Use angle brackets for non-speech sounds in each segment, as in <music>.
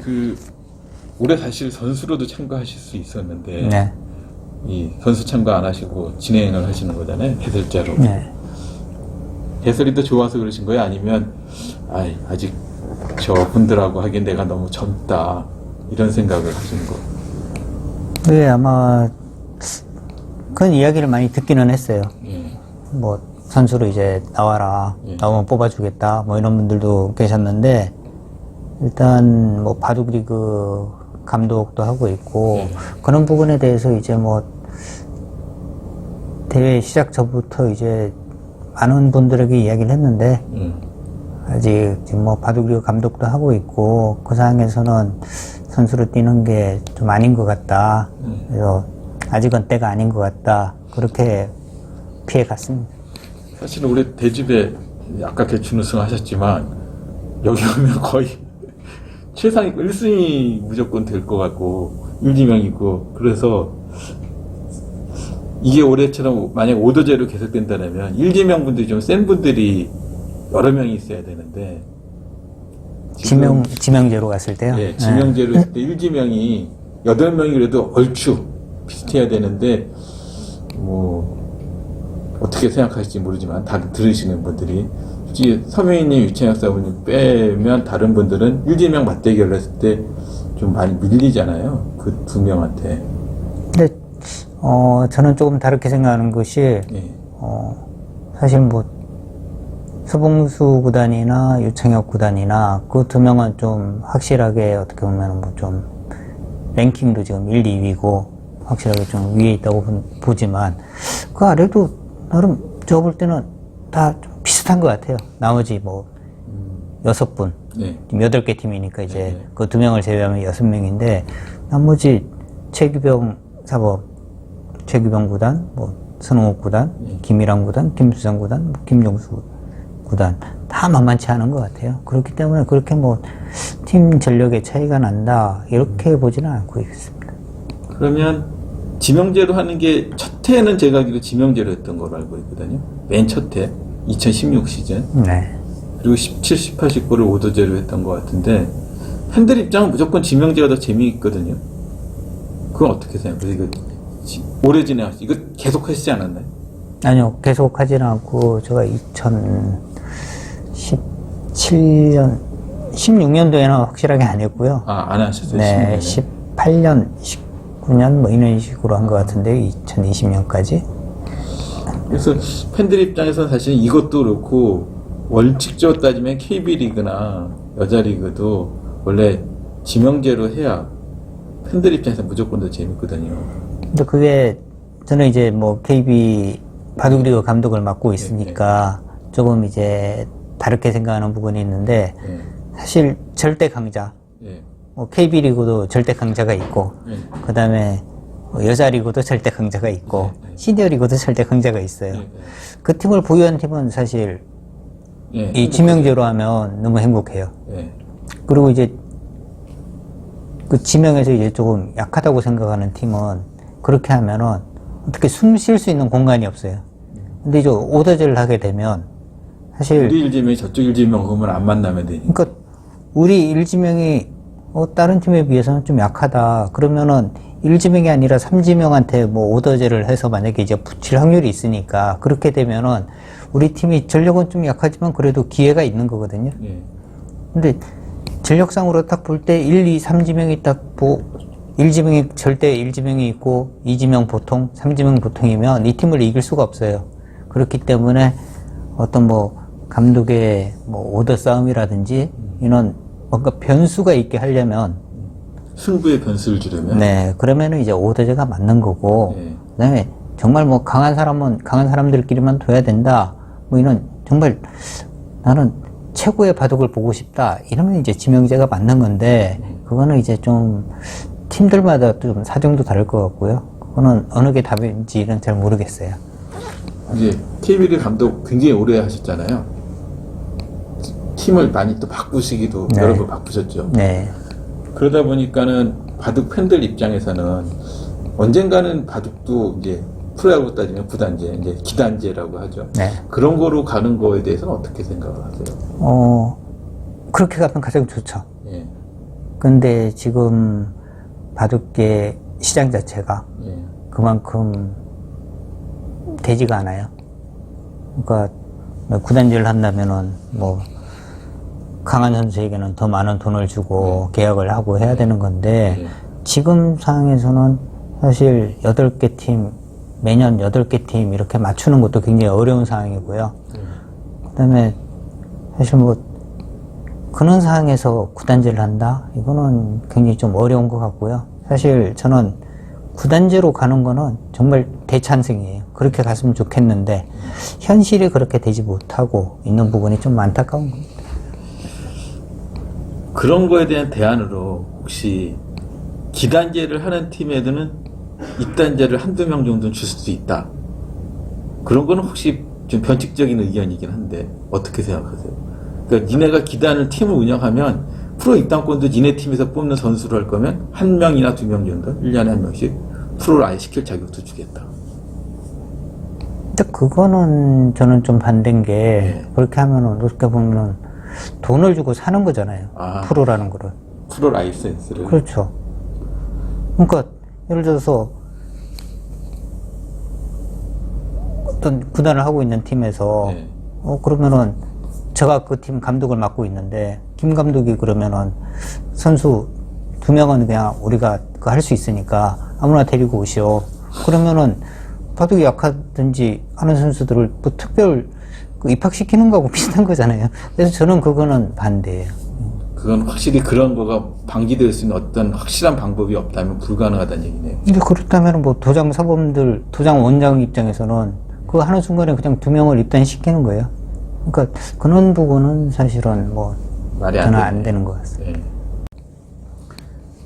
그 올해 사실 선수로도 참가하실 수 있었는데 네. 이 선수 참가 안 하시고 진행을 하시는 거잖아요 해설자로 네. 해설이 더 좋아서 그러신 거예요 아니면 아이, 아직 저 분들하고 하기엔 내가 너무 젊다 이런 생각을 하시는 거 네, 아마 그런 이야기를 많이 듣기는 했어요. 예. 뭐 선수로 이제 나와라, 예. 나오면 뽑아주겠다, 뭐 이런 분들도 계셨는데 일단 뭐 바둑리그 감독도 하고 있고 예. 그런 부분에 대해서 이제 뭐 대회 시작 전부터 이제 많은 분들에게 이야기를 했는데 음. 아직 지금 뭐 바둑리그 감독도 하고 있고 그 상황에서는 선수로 뛰는 게 좀 아닌 것 같다. 음. 그래서 아직은 때가 아닌 것 같다. 그렇게 피해 갔습니다. 사실 올해 대집에 아까 개춘 우승 하셨지만 여기 오면 거의 최상위 1순위 무조건 될 것 같고 윤지명이고 그래서 이게 올해처럼 만약 오도제로 계속된다면 일지명 분들이 좀 센 분들이 여러 명이 있어야 되는데 지명 지명제로 갔을 때요. 예, 지명제로 했을 때 일지명이 여덟 명이 그래도 얼추 비슷해야 되는데 뭐 어떻게 생각하실지 모르지만 다 들으시는 분들이 솔직히 서명희님, 유채영 사부님 빼면 다른 분들은 일지명 맞대결을 했을 때 좀 많이 밀리잖아요. 그 두 명한테. 근데 어 저는 조금 다르게 생각하는 것이 예. 어 사실 뭐 서봉수 구단이나 유창혁 구단이나 그 두 명은 좀 확실하게 어떻게 보면 뭐 좀 랭킹도 지금 1, 2위고 확실하게 좀 위에 있다고 보- 보지만 그 아래도 나름 제가 볼 때는 다좀 비슷한 것 같아요. 나머지 뭐 여섯 분 네. 지금 여덟 개 팀이니까 이제 네. 그 두 명을 제외하면 여섯 명인데 나머지 최규병 사법, 최규병 구단, 뭐 선홍욱 구단, 네. 김일환 구단, 김수장 구단, 뭐 김종수 구단 다 만만치 않은 것 같아요. 그렇기 때문에 그렇게 뭐 팀 전력의 차이가 난다 이렇게 보지는 않고 있습니다. 그러면 지명제로 하는 게 첫 해는 제가 알기로 지명제로 했던 걸로 알고 있거든요. 맨 첫 해, 2016 시즌. 네. 그리고 17, 18, 19를 오도제로 했던 것 같은데 팬들 입장은 무조건 지명제가 더 재미있거든요. 그건 어떻게? 이거 지- 오래 진행하시 이거 계속 하시지 않았나요? 아니요, 계속 하지는 않고, 제가 2017년, 16년도에는 확실하게 안 했고요. 아, 안 하셨어요? 네, 16년에? 18년, 19년 뭐 이런 식으로 한 것 같은데, 2020년까지. 그래서 팬들 입장에서는 사실 이것도 그렇고 원칙적으로 따지면 KB리그나 여자 리그도 원래 지명제로 해야 팬들 입장에서 무조건 더 재밌거든요. 근데 그게, 저는 이제 뭐 KB 바둑리그 감독을 맡고 있으니까, 조금 이제 다르게 생각하는 부분이 있는데, 예, 사실 절대 강자, 예, 뭐 KB리그도 절대 강자가 있고, 예. 그 다음에 여자 리그도 절대 강자가 있고 네, 네. 시니어 리그도 절대 강자가 있어요. 예, 그 팀을 보유한 팀은 사실 예. 이 지명제로 하면 너무 행복해요. 예, 그리고 이제 그 지명에서 이제 조금 약하다고 생각하는 팀은 그렇게 하면은 어떻게 숨 쉴 수 있는 공간이 없어요. 근데 이제 오더제를 하게 되면 사실 우리 일지명이 저쪽 일지명 그러면 안 만나면 되니까. 그러니까 우리 일지명이 어, 다른 팀에 비해서는 좀 약하다. 그러면은 일지명이 아니라 삼지명한테 뭐 오더제를 해서 만약에 이제 붙일 확률이 있으니까 그렇게 되면은 우리 팀이 전력은 좀 약하지만 그래도 기회가 있는 거거든요. 예, 근데 전력상으로 딱 볼 때 1, 2, 3지명이 딱 보, 1지명이 절대 1지명이 있고 2지명 보통, 3지명 보통이면 이 팀을 이길 수가 없어요. 그렇기 때문에 어떤 뭐 감독의 뭐 오더 싸움이라든지 이런 뭔가 변수가 있게 하려면 승부의 변수를 주려면. 네, 그러면은 이제 오더제가 맞는 거고 네. 그다음에 정말 뭐 강한 사람은 강한 사람들끼리만 둬야 된다. 뭐 이런 정말 나는 최고의 바둑을 보고 싶다. 이러면 이제 지명제가 맞는 건데 그거는 이제 좀 팀들마다 좀 사정도 다를 것 같고요. 그거는 어느 게 답인지는 잘 모르겠어요. 이제 KBL 감독 굉장히 오래 하셨잖아요. 팀을 많이 또 바꾸시기도 네. 여러 번 바꾸셨죠. 네. 그러다 보니까는 바둑 팬들 입장에서는 언젠가는 바둑도 이제 프로야구 따지면 구단제, 이제 기단제라고 하죠. 네. 그런 거로 가는 거에 대해서는 어떻게 생각을 하세요? 어, 그렇게 가면 가장 좋죠. 예. 근데 지금 바둑계 시장 자체가 예. 그만큼 되지가 않아요. 그러니까 뭐 구단주를 한다면은 뭐 강한 선수에게는 더 많은 돈을 주고 계약을 하고 해야 되는 건데 네. 지금 상황에서는 사실 8개 팀 매년 8개 팀 이렇게 맞추는 것도 굉장히 어려운 상황이고요. 그 다음에 사실 뭐 그런 상황에서 구단제를 한다? 이거는 굉장히 좀 어려운 것 같고요. 사실 저는 구단제로 가는 거는 정말 대찬성이에요. 그렇게 갔으면 좋겠는데 현실이 그렇게 되지 못하고 있는 부분이 좀 안타까운 겁니다. 그런 거에 대한 대안으로 혹시 기단제를 하는 팀에는 입단제를 한두 명 정도는 줄 수도 있다. 그런 거는 혹시 좀 변칙적인 의견이긴 한데 어떻게 생각하세요? 그러니까 니네가 기단을 팀을 운영하면 프로 입단권도 니네 팀에서 뽑는 선수로 할 거면 한 명이나 두 명 정도 1년에 한 명씩 프로를 아예 시킬 자격도 주겠다. 근데 그거는 저는 좀 반대인 게 그렇게 하면은 어떻게 보면은 돈을 주고 사는 거잖아요. 아. 프로라는 거를. 프로 라이센스를 그렇죠. 그러니까 예를 들어서 어떤 구단을 하고 있는 팀에서 네. 어 그러면은 제가 그 팀 감독을 맡고 있는데 김 감독이 그러면은 선수 두 명은 그냥 우리가 그 할 수 있으니까 아무나 데리고 오시오. 그러면은 바둑이 약하든지 하는 선수들을 뭐 특별 그 입학시키는 거하고 <laughs> 비슷한 거잖아요. 그래서 저는 그거는 반대예요. 그건 확실히 그런 거가 방지될 수 있는 어떤 확실한 방법이 없다면 불가능하다는 얘기네요. 근데 그렇다면 뭐 도장 사범들, 도장 원장 입장에서는 그거 하는 순간에 그냥 두 명을 입단시키는 거예요. 그러니까 그런 부분은 사실은 뭐 말이 안. 안 되는 것 같습니다. 네.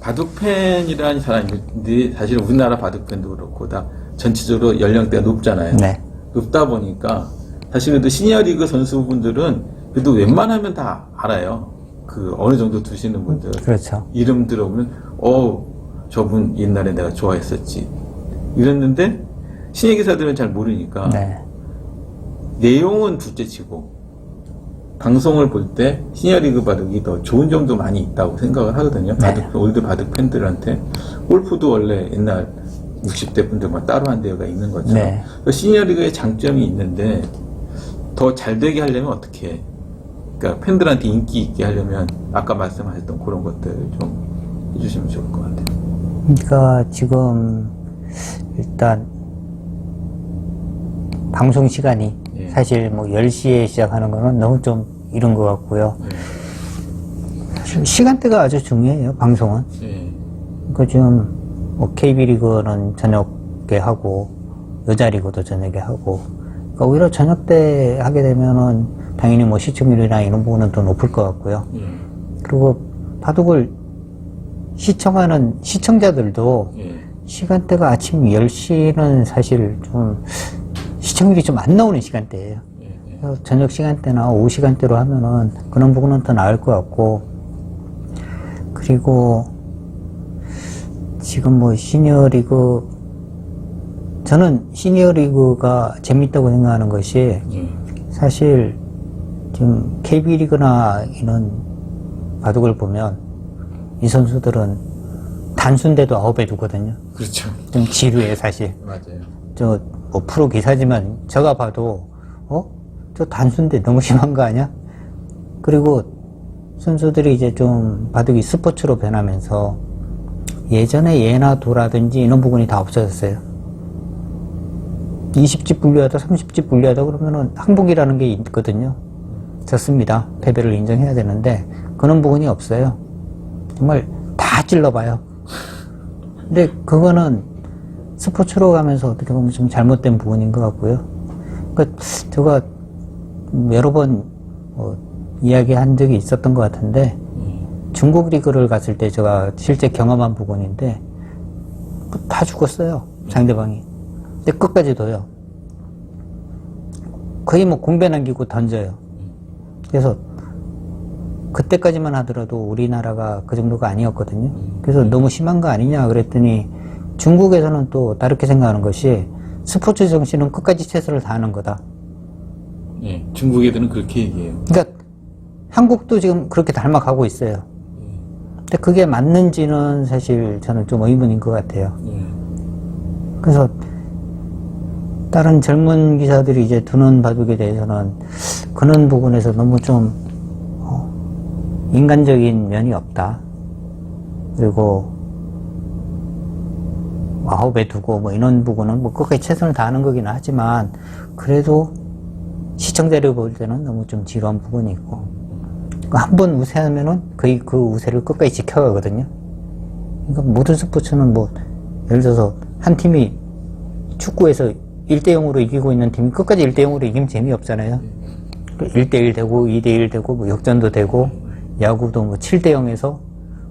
바둑팬이라는 사람들이 사실 우리나라 바둑팬도 그렇고 다 전체적으로 연령대가 높잖아요. 네. 높다 보니까 사실 그래도 시니어리그 선수분들은 그래도 웬만하면 다 알아요. 그 어느 정도 두시는 분들 그렇죠. 이름 들어보면 어 저분 옛날에 내가 좋아했었지 이랬는데 신예 기사들은 잘 모르니까 네. 내용은 둘째치고 방송을 볼 때 시니어리그 바둑이 더 좋은 점도 많이 있다고 생각을 하거든요. 네. 바둑 올드 바둑 팬들한테 골프도 원래 옛날 60대 분들만 따로 한 대회가 있는 것처럼 네. 그 시니어리그의 장점이 있는데 더 잘 되게 하려면 어떻게? 해? 그러니까 팬들한테 인기 있게 하려면 아까 말씀하셨던 그런 것들을 좀 해주시면 좋을 것 같아요. 그러니까 지금 일단 방송 시간이 예. 사실 뭐 10시에 시작하는 거는 너무 좀 이른 것 같고요. 사실 시간대가 아주 중요해요, 방송은. 예. 그 지금 뭐 KB리그는 저녁에 하고 여자 리그도 저녁에 하고 그러니까 오히려 저녁 때 하게 되면은 당연히 뭐 시청률이나 이런 부분은 더 높을 것 같고요. 예. 그리고 바둑을 시청하는 시청자들도 예. 시간대가 아침 10시는 사실 좀 시청률이 좀 안 나오는 시간대예요. 예. 예. 그래서 저녁 시간대나 오후 시간대로 하면은 그런 부분은 더 나을 것 같고 그리고 지금 뭐 시니어리그 저는 시니어 리그가 재밌다고 생각하는 것이 예. 사실 지금 KB리그나 이런 바둑을 보면 이 선수들은 단순대도 아홉에 두거든요. 그렇죠. 좀 지루해 사실. 맞아요. 저 뭐 프로 기사지만 제가 봐도 어? 저 단순대 너무 심한 거 아니야? 그리고 선수들이 이제 좀 바둑이 스포츠로 변하면서 예전에 예나 도라든지 이런 부분이 다 없어졌어요. 20집 분류하다 30집 분류하다 그러면은 항복이라는 게 있거든요. 졌습니다. 패배를 인정해야 되는데 그런 부분이 없어요. 정말 다 찔러봐요. 근데 그거는 스포츠로 가면서 어떻게 보면 좀 잘못된 부분인 것 같고요. 그러니까 제가 여러 번 어, 이야기한 적이 있었던 것 같은데 중국 리그를 갔을 때 제가 실제 경험한 부분인데 뭐다 죽었어요 상대방이. 근데 끝까지 둬요. 거의 뭐 공배 남기고 던져요. 그래서 그때까지만 하더라도 우리나라가 그 정도가 아니었거든요. 그래서 너무 심한 거 아니냐 그랬더니 중국에서는 또 다르게 생각하는 것이 스포츠 정신은 끝까지 최선을 다하는 거다. 예. 중국 애들은 그렇게 얘기해요. 그러니까 한국도 지금 그렇게 닮아가고 있어요. 근데 그게 맞는지는 사실 저는 좀 의문인 것 같아요. 예. 그래서 다른 젊은 기사들이 이제 두는 바둑에 대해서는 그런 부분에서 너무 좀 어, 인간적인 면이 없다. 그리고 아홉에 두고 뭐 이런 부분은 뭐 끝까지 최선을 다하는 거긴 하지만 그래도 시청자를 볼 때는 너무 좀 지루한 부분이 있고 한 번 우세하면은 거의 그 우세를 끝까지 지켜가거든요. 그러니까 모든 스포츠는 뭐 예를 들어서 한 팀이 축구에서 1대 0으로 이기고 있는 팀이 끝까지 1대 0으로 이기면 재미없잖아요. 1대1 되고 2대1 되고 뭐 역전도 되고 야구도 뭐 7대 0에서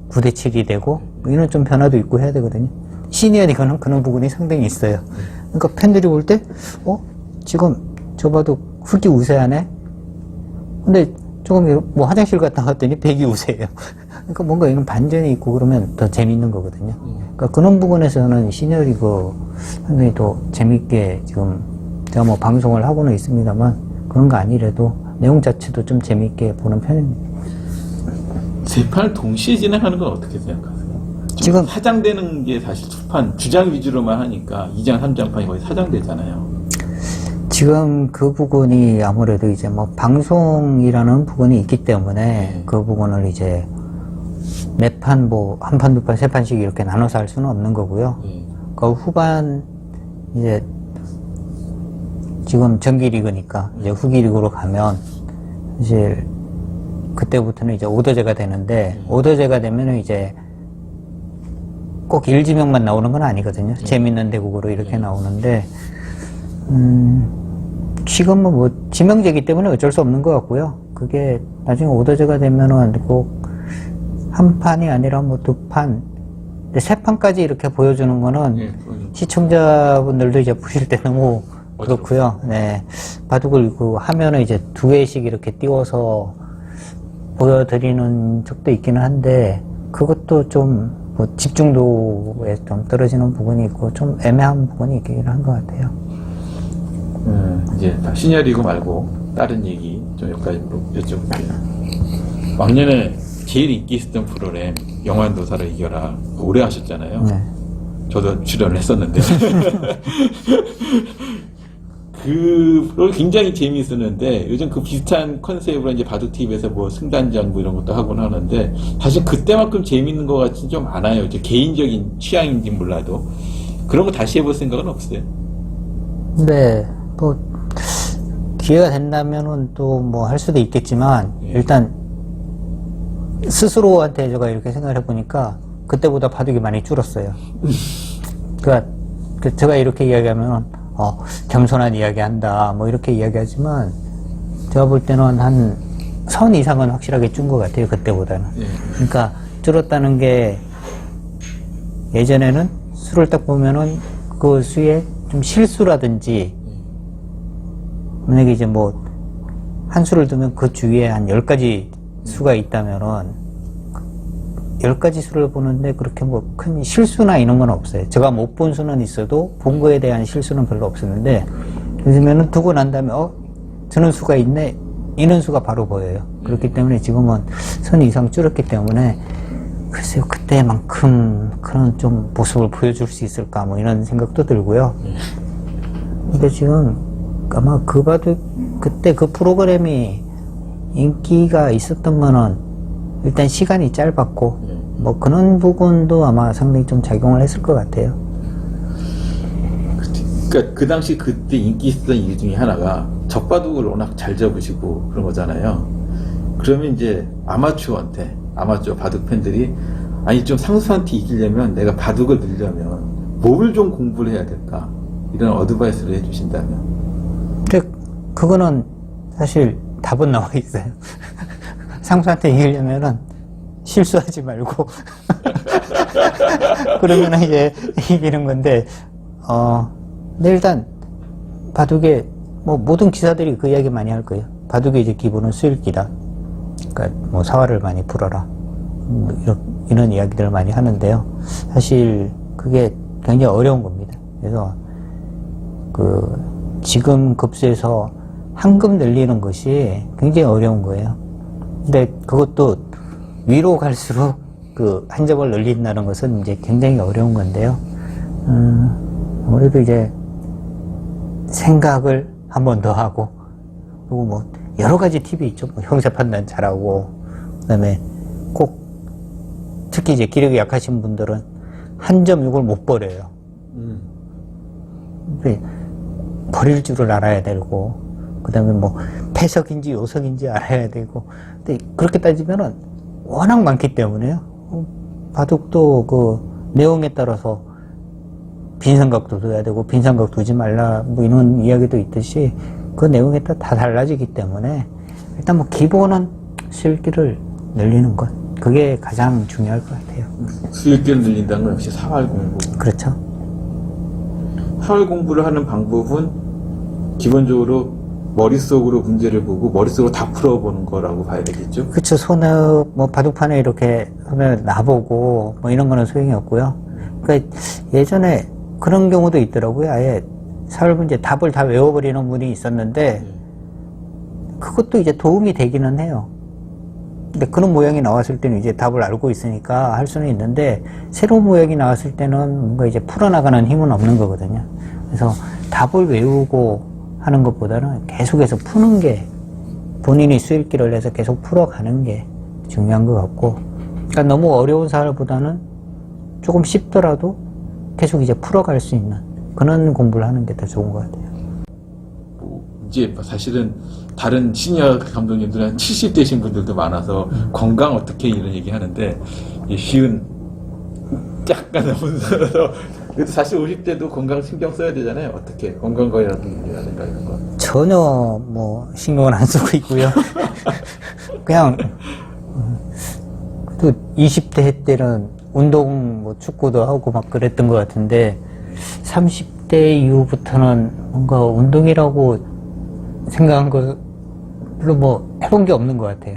9대 7이 되고 뭐 이런 좀 변화도 있고 해야 되거든요. 시니어 리그는 그런 부분이 상당히 있어요. 그러니까 팬들이 볼 때, 어? 지금 저 봐도 흙이 우세하네? 근데 조금 뭐 화장실 갔다 왔더니 백이 우세해요. 그러니까 뭔가 이런 반전이 있고 그러면 더 재밌는 거거든요. 그러니까 그런 부분에서는 시니어리그 상당히 더 재밌게 지금 제가 뭐 방송을 하고는 있습니다만 그런 거 아니래도 내용 자체도 좀 재밌게 보는 편입니다. 세 판을 동시에 진행하는 건 어떻게 생각하세요? 지금- 사장되는 게 사실 투판 주장 위주로만 하니까 2장, 3장판이 거의 사장되잖아요. 지금 그 부분이 아무래도 이제 뭐 방송이라는 부분이 있기 때문에 그 부분을 이제 몇판뭐 한 판, 두 판, 세 판씩 이렇게 나눠서 할 수는 없는 거고요. 예. 그 후반 이제 지금 정기 리그니까 이제 후기 리그로 가면 이제 그때부터는 이제 오더제가 되는데 오더제가 되면은 이제 꼭 일지명만 나오는 건 아니거든요. 재밌는 대국으로 이렇게 나오는데 음 지금은 뭐 지명제기 때문에 어쩔 수 없는 것 같고요. 그게 나중에 오더제가 되면은 꼭 한 판이 아니라 뭐 두 판, 세 판까지 이렇게 보여주는 거는 예, 시청자분들도 이제 보실 때 너무 그렇고요. 네. 바둑을 그 화면을 이제 두 개씩 이렇게 띄워서 보여드리는 적도 있기는 한데, 그것도 좀 뭐 집중도에 좀 떨어지는 부분이 있고, 좀 애매한 부분이 있기는 한것 같아요. 음, 이제 시니어 리그 말고 다른 얘기 좀 여기까지 여쭤볼게요. 왕년에 제일 인기 있었던 프로그램 영환도사를 이겨라 오래 하셨잖아요. 네. 저도 출연을 했었는데 <laughs> 그 프로 굉장히 재미있었는데 요즘 그 비슷한 컨셉으로 이제 바둑 TV에서 뭐 승단장 뭐 이런 것도 하곤 하는데 사실 그때만큼 재미있는 것 같진 좀 않아요. 이제 개인적인 취향인지 몰라도 그런 거 다시 해볼 생각은 없어요. 네, 뭐, 기회가 된다면은 또 뭐 할 수도 있겠지만, 예. 일단, 스스로한테 제가 이렇게 생각을 해보니까, 그때보다 바둑이 많이 줄었어요. 그니까, 그 제가 이렇게 이야기하면, 어, 겸손한 이야기 한다, 뭐 이렇게 이야기하지만, 제가 볼 때는 한 선 이상은 확실하게 준 것 같아요, 그때보다는. 예. 그러니까 줄었다는 게 예전에는 수를 딱 보면은 그 수에 좀 실수라든지 만약에 이제 뭐 한 수를 두면 그 주위에 한 열 가지 수가 있다면은 열 가지 수를 보는데 그렇게 뭐 큰 실수나 이런 건 없어요. 제가 못 본 수는 있어도 본 거에 대한 실수는 별로 없었는데 요즘에는 두고 난 다음에 어 저는 수가 있네 이런 수가 바로 보여요. 그렇기 때문에 지금은 선 이상 줄었기 때문에 글쎄요 그때만큼 그런 좀 모습을 보여줄 수 있을까 뭐 이런 생각도 들고요. 근데 지금 아마 그 바둑 그때 그 프로그램이 인기가 있었던 거는 일단 시간이 짧았고 뭐 그런 부분도 아마 상당히 좀 작용을 했을 것 같아요. 그러니까 그 당시 그때 인기 있었던 이유 중에 하나가 적바둑을 워낙 잘 잡으시고 그런 거잖아요. 그러면 이제 아마추어한테 아마추어 바둑 팬들이 아니 좀 상수한테 이기려면 내가 바둑을 늘려면 뭘 좀 공부를 해야 될까 이런 어드바이스를 해주신다면 근데 그거는 사실 답은 나와 있어요. <laughs> 상수한테 이기려면은 실수하지 말고 <laughs> 그러면 이제 이기는 건데 어 근데 일단 바둑에 뭐 모든 기사들이 그 이야기 많이 할 거예요. 바둑의 이제 기본은 수일기다. 그러니까 뭐 사활을 많이 풀어라. 뭐 이런, 이런 이야기들을 많이 하는데요. 사실 그게 굉장히 어려운 겁니다. 그래서 그 지금 급수에서 한급 늘리는 것이 굉장히 어려운 거예요. 근데 그것도 위로 갈수록 그 한 점을 늘린다는 것은 이제 굉장히 어려운 건데요. 음, 아무래도 이제 생각을 한 번 더 하고 그리고 뭐 여러 가지 팁이 있죠. 뭐 형사 판단 잘하고 그다음에 꼭 특히 이제 기력이 약하신 분들은 한 점 이걸 못 버려요. 음. 근데 버릴 줄을 알아야 되고 그 다음에 뭐 패석인지 요석인지 알아야 되고 근데 그렇게 따지면은 워낙 많기 때문에요. 어, 바둑도 그 내용에 따라서 빈삼각도 둬야 되고 빈삼각 두지 말라 뭐 이런 이야기도 있듯이 그 내용에 따라 다 달라지기 때문에 일단 뭐 기본은 실기를 늘리는 것 그게 가장 중요할 것 같아요. 수익을 늘린다는 건 역시 사활 공부. 그렇죠. 사활 공부를 하는 방법은 기본적으로 머릿속으로 문제를 보고 머릿속으로 다 풀어보는 거라고 봐야 되겠죠? 그쵸 손을 뭐 바둑판에 이렇게 손을 놔보고 뭐 이런 거는 소용이 없고요. 그러니까 예전에 그런 경우도 있더라고요. 아예 사회 문제 답을 다 외워버리는 분이 있었는데 그것도 이제 도움이 되기는 해요. 근데 그런 모양이 나왔을 때는 이제 답을 알고 있으니까 할 수는 있는데 새로운 모양이 나왔을 때는 뭔가 이제 풀어나가는 힘은 없는 거거든요. 그래서 답을 외우고 하는 것보다는 계속해서 푸는 게 본인이 수익기를 해서 계속 풀어가는 게 중요한 것 같고 그러니까 너무 어려운 사람보다는 조금 쉽더라도 계속 이제 풀어갈 수 있는 그런 공부를 하는 게 더 좋은 것 같아요. 뭐 이제 뭐 사실은 다른 시니어 감독님들은 70대신 분들도 많아서 건강 어떻게 이런 얘기 하는데 이 쉬운 <laughs> 약간 서러서 그래도 사실 50대도 건강 신경 써야 되잖아요. 어떻게 건강 관리라든가 이런 거. 전혀 뭐 신경을 안 쓰고 있고요. <laughs> 그냥 또 20대 때는 운동 뭐 축구도 하고 막 그랬던 것 같은데 30대 이후부터는 뭔가 운동이라고 생각한 거 별로 뭐 해본 게 없는 것 같아요.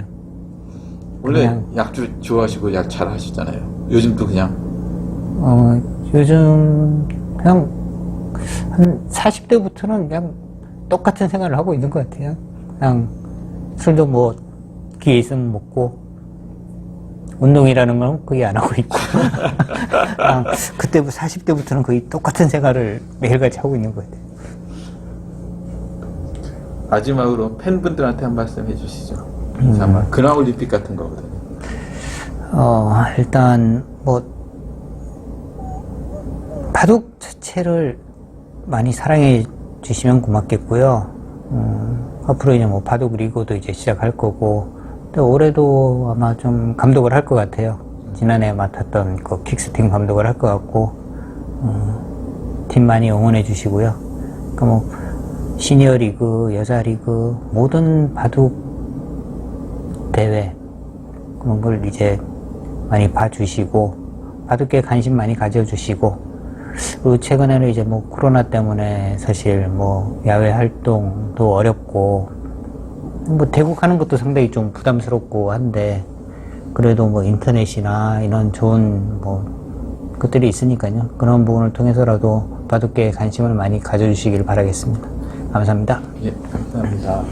원래 그냥- 약주 좋아하시고 약 잘 하시잖아요. 요즘도 그냥 어, 요즘 그냥 한 40대부터는 그냥 똑같은 생활을 하고 있는 것 같아요. 그냥 술도 뭐 기회 있으면 먹고 운동이라는 건 거의 안 하고 있고 <laughs> 그냥 그때부터 40대부터는 거의 똑같은 생활을 매일같이 하고 있는 것 같아요. 마지막으로 팬분들한테 한 말씀 해주시죠. 음. 아마 근황올림픽 같은 거거든요. 어, 일단, 뭐, 바둑 자체를 많이 사랑해 주시면 고맙겠고요. 음, 앞으로 이제 뭐 바둑 리그도 이제 시작할 거고, 또 올해도 아마 좀 감독을 할 것 같아요. 지난해 맡았던 그 킥스팀 감독을 할 것 같고, 음, 팀 많이 응원해 주시고요. 그러니까 뭐, 시니어 리그, 여자 리그, 모든 바둑 대회, 그런 걸 이제 많이 봐주시고 바둑에 관심 많이 가져주시고 그리고 최근에는 이제 뭐 코로나 때문에 사실 뭐 야외 활동도 어렵고 뭐 대국하는 것도 상당히 좀 부담스럽고 한데 그래도 뭐 인터넷이나 이런 좋은 뭐 것들이 있으니까요 그런 부분을 통해서라도 바둑계에 관심을 많이 가져주시길 바라겠습니다 감사합니다. 예, 감사합니다.